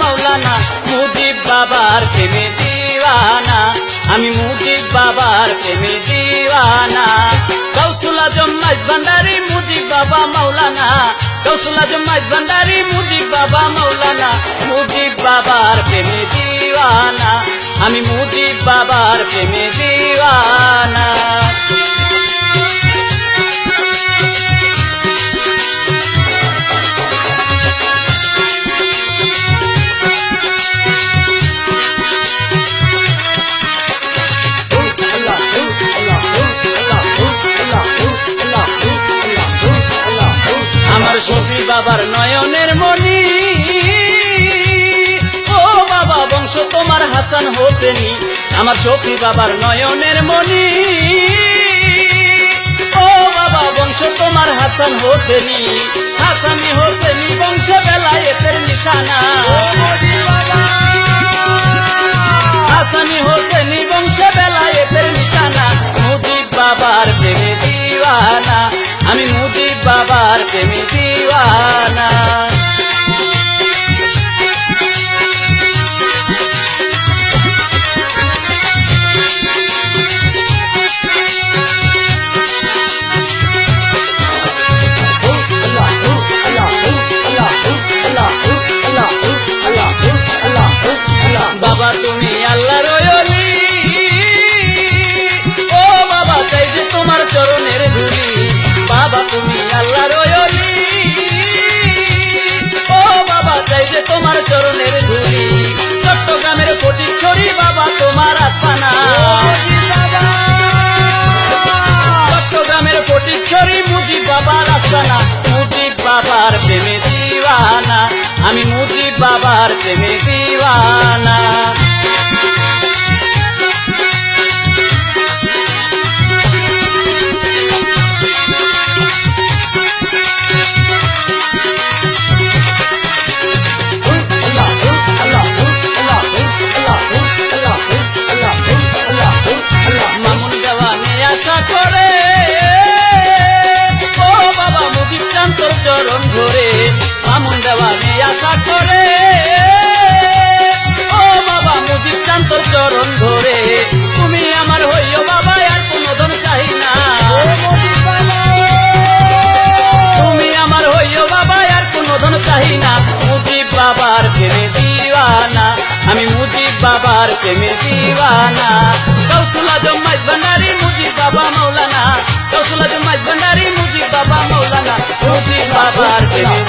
মাওলানা মুজিব বাবার প্রেমে দিওয়ানা। আমি মুজিব বাবার প্রেমে দিওয়ানা। গৌসুল আজম মাইজ ভান্ডারি মুজিব বাবা মাওলানা। গৌসুল আজম মাইজ ভান্ডারি মুজিব বাবা মাওলানা। মুজিব বাবার প্রেমে দিওয়ানা। আমি মুজিব বাবার প্রেমে দিওয়ানা। বাবার নয়নের মনি ও বাবা, বংশ তোমার হাসান হোসেনি, আমার সখী বাবার নয়নের মনি ও বাবা, বংশ তোমার হাসান হোসেনি, হাসানি বাবা তুমি আল্লাহ রয়লি ও বাবা চাই যে তোমার চরণের ধুলি। বাবা তুমি আল্লাহ রয়লি ও বাবা চাই যে তোমার চরণের ধুলি। চট্টগ্রামের ফটিকছড়ি বাবা তোমার আস্তানা। চট্টগ্রামের ফটিকছড়ি মুজিব বাবার আস্তানা। বাবার প্রেমে দিওয়ানা। চরণ ধরে মামুন দেওয়ানে আশা করে। চরণ ধরে। তুমি আমার হইও বাবা, আর কোনোদন চাই না। তুমি আমার হইও বাবা, আর কোনোদন চাই না। মুজিব বাবার প্রেমে দিওয়ানা, আমি মুজিব বাবার প্রেমে দিওয়ানা। কৌশুল আজম মাইজবানারি মুজিব বাবা মৌলানা। কৌশুল আজম মাইজবানারি মুজিব বাবা মৌলানা। মুজিব বাবার প্রেমে